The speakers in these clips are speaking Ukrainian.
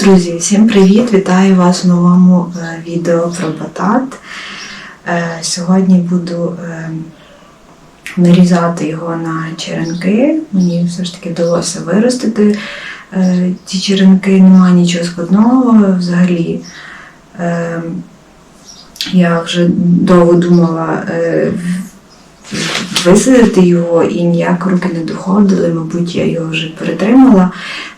Друзі, всім привіт! Вітаю вас в новому е, відео про батат. Е, Сьогодні буду е, нарізати його на черенки. Мені все ж таки вдалося виростити ці черенки, немає нічого складного взагалі. Е, Я вже довго думала е, висадити його і ніяк руки не доходили. Мабуть, я його вже перетримала,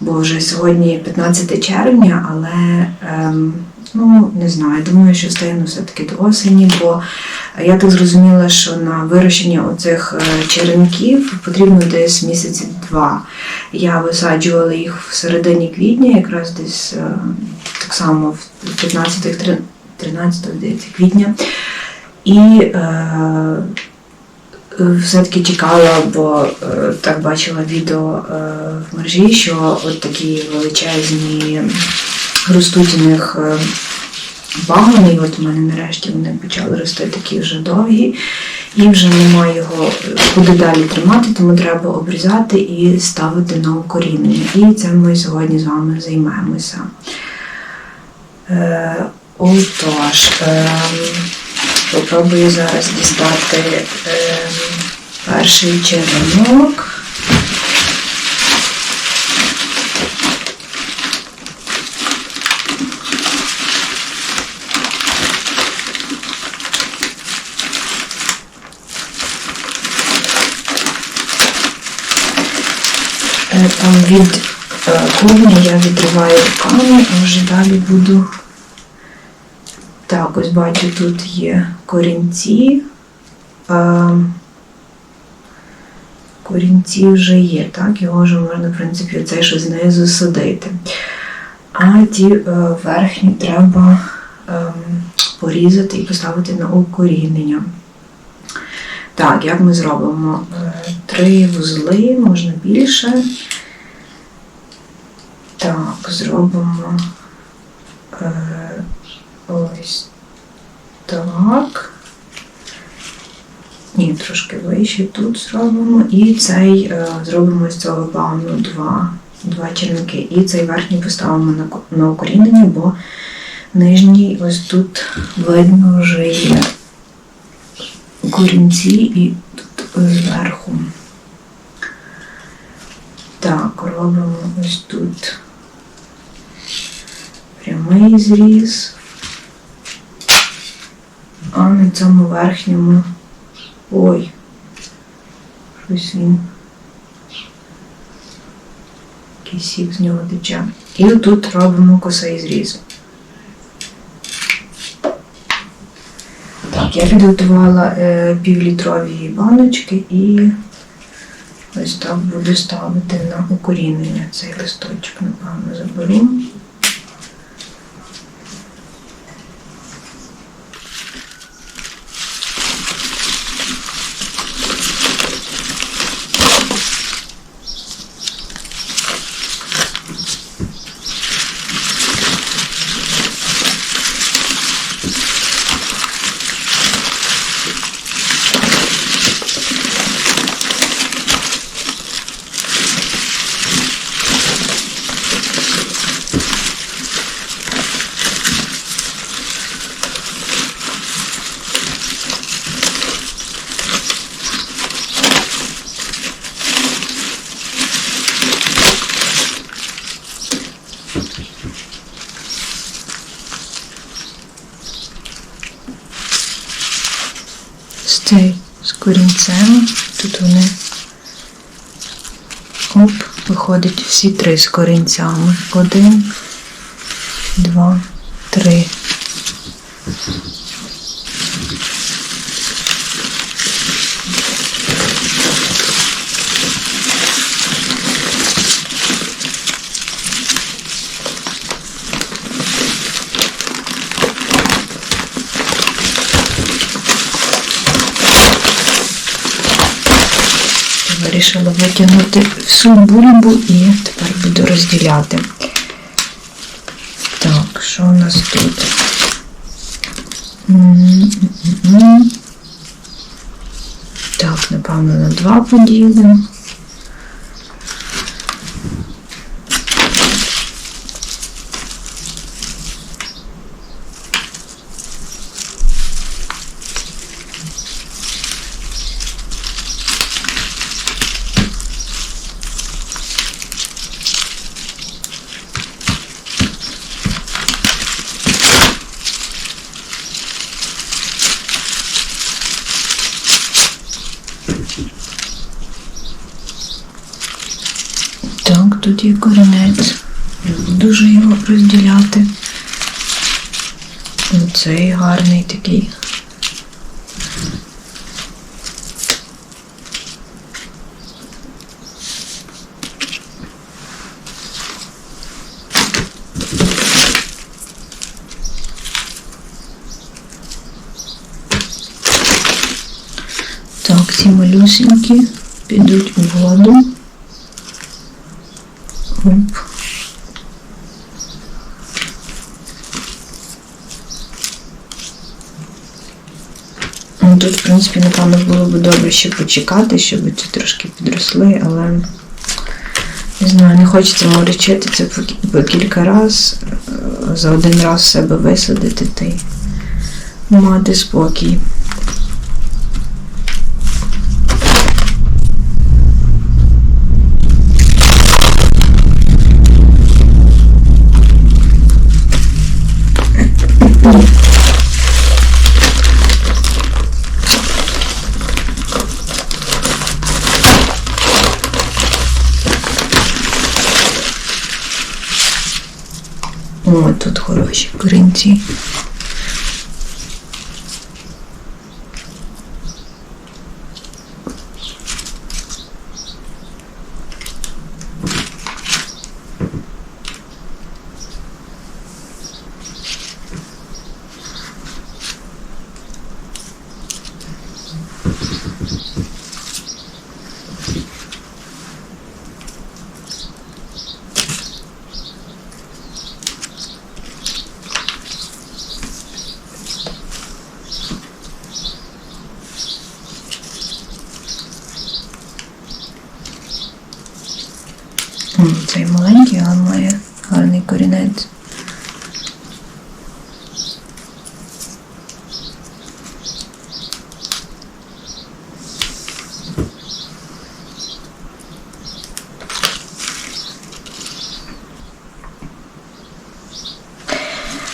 бо вже сьогодні 15 червня, але ем, ну не знаю, думаю, що встигну все-таки до осені, бо я так зрозуміла, що на вирощення оцих е, черенків потрібно десь місяці два. Я висаджувала їх в середині квітня, якраз десь е, так само в 15 13 квітня. І е, все-таки чекала, бо е, так бачила відео е, в мережі, що от такі величезні ростуть у них е, пагони, і от у мене нарешті вони почали рости такі вже довгі, і вже немає його е, куди далі тримати, тому треба обрізати і ставити на укорінення. І цим ми сьогодні з вами займемося. Е, отож. Е, Попробую зараз дістати е, перший черенок. Е, Там від е, клубня я відриваю руками, а вже далі буду так, ось бачу, тут є корінці. Корінці вже є, так, його вже можна, в принципі, цей що знизу садити. А ті е, верхні треба е, порізати і поставити на укорінення. Так, як ми зробимо? Е, Три вузли, можна більше. Зробимо. Е, Ось так. Ні, трошки вище тут зробимо. І цей е, зробимо з цього бауну два, два черенки. І цей верхній поставимо на, на укорінення, бо нижній ось тут видно вже є корінці і тут зверху. Так, робимо ось тут прямий зріз. А на цьому верхньому. Ой. Щось він. Сік з нього тече. І тут робимо косий зріз. Так, я підготувала е, півлітрові баночки і ось так буду ставити на укорінення цей листочок, напевно, заберу. з цей з корінцем. Тут вони оп, виходить всі три з корінцями. Один, два, три. Вирішила витягнути всю бульбу і тепер буду розділяти. Так, що у нас тут? Так, напевно, на два поділимо. Так, тут є корінець. Вже його розділяти. Оцей гарний такий. Так, ці малюсенькі підуть у воду. Оп. Ну, Тут, в принципі, напевно, було б добре ще почекати, щоб ці трошки підросли, але не знаю, не хочеться морочити це по, кілька разів, за один раз себе висадити та й мати спокій. О, тут хороші корінці. М, Цей маленький, але має гарний корінець.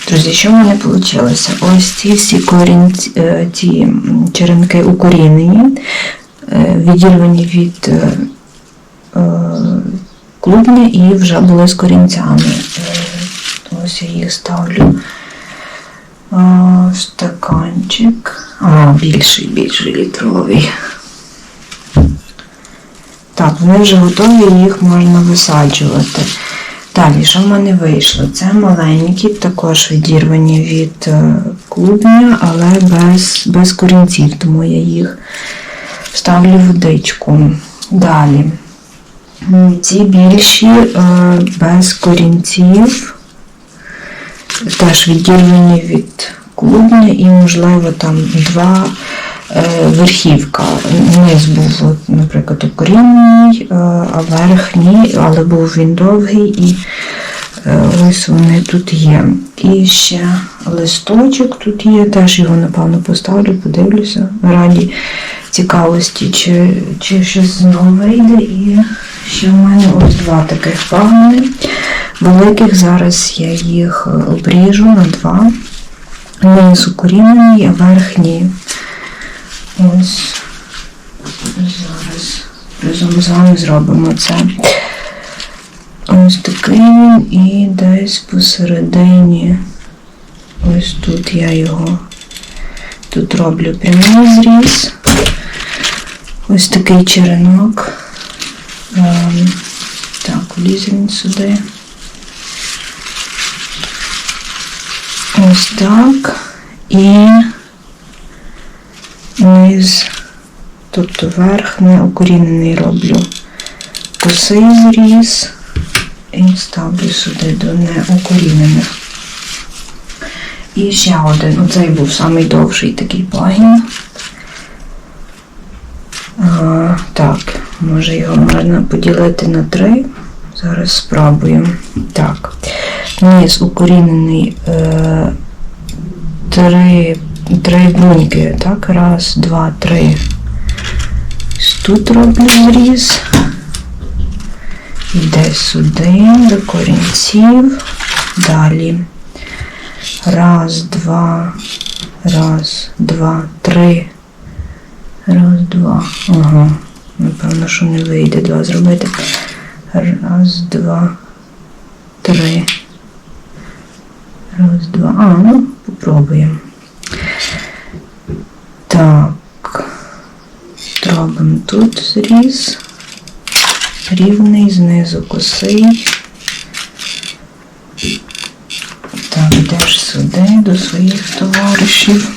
Друзі, що в мене вийшло? Ось ці всі корінці, е, ці черенки укорінені, е, відірвані від е, клубня і вже були з корінцями. Е, Ось я їх ставлю в стаканчик. А, більший, більший літровий. Так, вони вже готові, їх можна висаджувати. Далі, що в мене вийшло? Це маленькі, також відірвані від е, клубня, але без, без корінців, тому я їх ставлю в водичку. Далі. Ці більші е, без корінців, теж відірвані від клубня і, можливо, там два е, верхівка. Низ був, наприклад, укорінений, е, а верхній, але був він довгий і ось вони тут є. І ще листочок тут є, теж його, напевно, поставлю, подивлюся. Раді цікавості, чи, чи щось з нього вийде. І ще в мене ось два таких пагони. Великих зараз я їх е, обріжу на два. Низ укорінений, а верхній. Ось зараз разом з вами зробимо це. Ось такий і десь посередині. Ось тут я його тут роблю прямий зріз. Ось такий черенок. Ем, так, влізе сюди. Ось так. І низ, тобто верх не укорінений роблю косий зріз і ставлю сюди до неукорінених. І ще один. Оцей був самий довший такий пагін. А, так, може його можна поділити на три. Зараз спробуємо. Так. Низ укорінений е, три, три бруньки. Так, раз, два, три. Тут роблю зріз. Йде сюди, до корінців. Далі. Раз, два, раз, два, три. Раз, два. Ага. Напевно, що не вийде два зробити. Раз, два, три. Раз, два. А, ну, попробуємо. Так. Робимо тут зріз. Рівний, знизу косий. Так, йдеш сюди до своїх товаришів.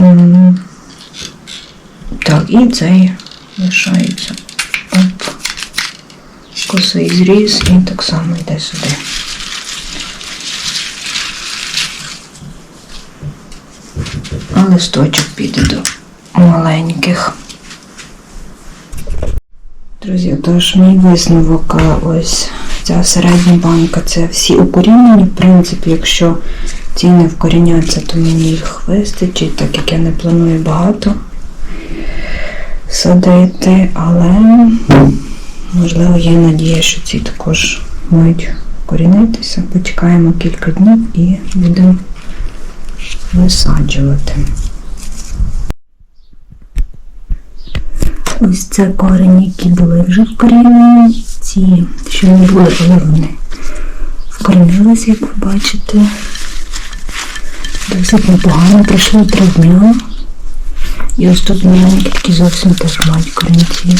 М, Так, і цей лишається. Оп. Косий зріз і так само йде сюди. А листочок піде до маленьких. Друзі, тож мій висновок ось ця середня банка це всі укорінені. В принципі, якщо ці не вкоріняться, то мені їх вистачить, так як я не планую багато садити, але можливо є надія, що ці також мають корінитися. Почекаємо кілька днів і будемо висаджувати. Ось це корені, які були вже вкорінені. Ці, що не були, але вони вкорінилися, як ви бачите. Досить непогано пройшло три дня. І ось тут маленькі такі зовсім теж мають корінці.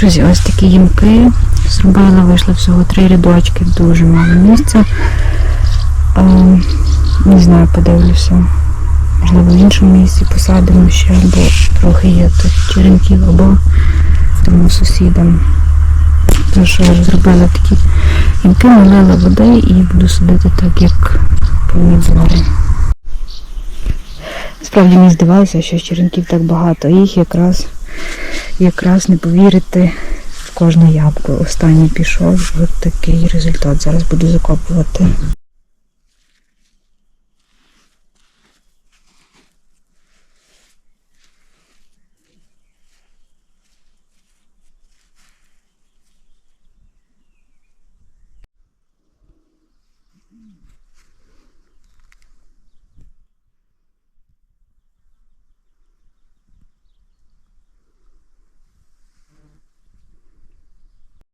Друзі, ось такі ямки. Зробила, вийшло всього три рядочки, дуже мало місця. Не знаю, подивлюся. Можливо, в іншому місці посадимо ще, бо трохи є тут черенків або тому сусідам. Тому що я зробила такі ямки, налила води і буду садити так, як помідори. Справді мені здавалося, що черенків так багато, їх якраз, якраз не повірити в кожне яблуко. Останній пішов, от такий результат. Зараз буду закопувати.